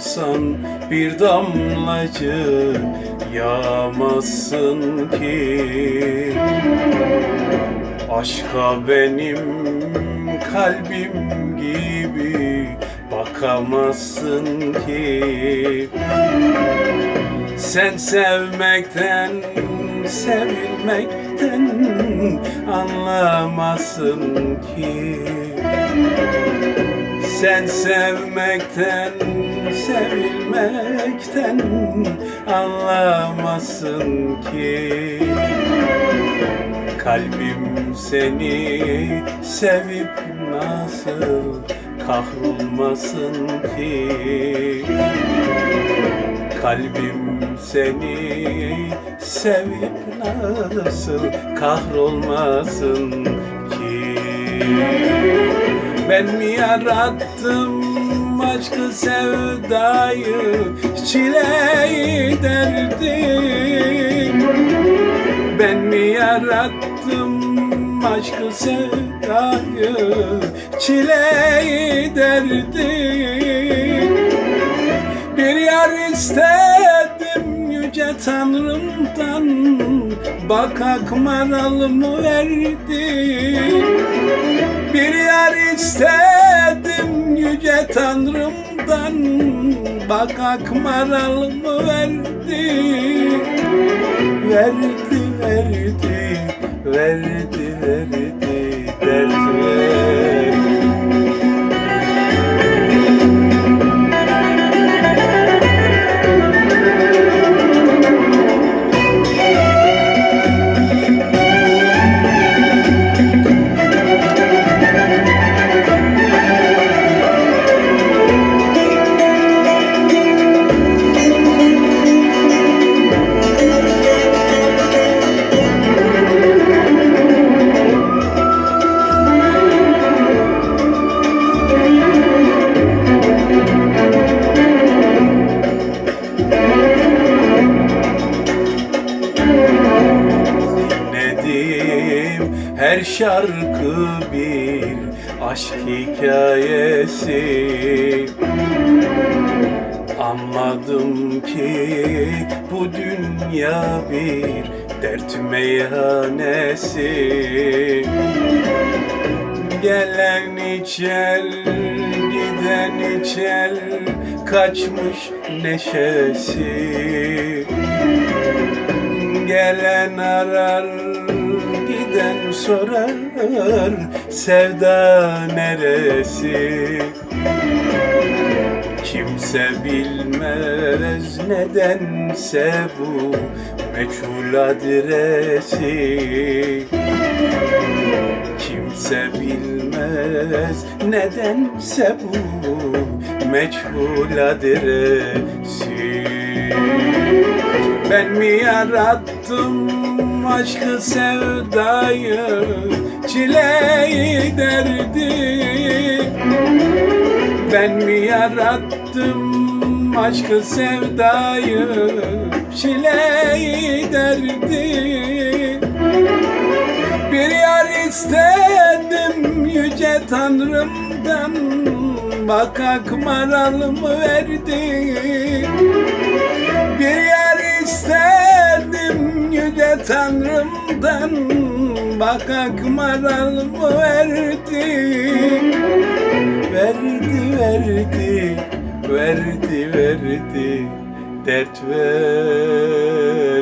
Olsan bir damlacık yağmazsın ki. Aşka benim kalbim gibi bakamazsın ki. Sen sevmekten, sevilmekten anlamazsın ki sen sevmekten, sevilmekten anlamazsın ki. Kalbim seni sevip nasıl kahrolmasın ki? Kalbim seni sevip nasıl kahrolmasın ki Ben mi yarattım aşkı sevdayı çileyi derdim Ben mi yarattım aşkı sevdayı çileyi derdim Bir yar istedim yüce tanrımdan Bak akmaralımı verdi yüce tanrımdan Bak akmaralımı verdi Verdi, verdi, verdi, verdi, dert verdi. Her şarkı bir aşk hikayesi. Anladım ki bu dünya bir dert meyhanesi. Gelen içer, giden içer, kaçmış neşesi. Gelen arar, giden sorar Sevda neresi? Kimse bilmez nedense bu meçhul adresi Kimse bilmez nedense bu meçhul adresi Ben mi yarattım aşkı sevdayı çileyi derdi. Ben mi yarattım aşkı sevdayı çileyi derdi? Bir yar istedim yüce tanrımdan Bak akmaralımı verdi. Bir yer istedim tanrımdan Bak akmaralımı verdi. Verdi verdi verdi verdi. Dert verdi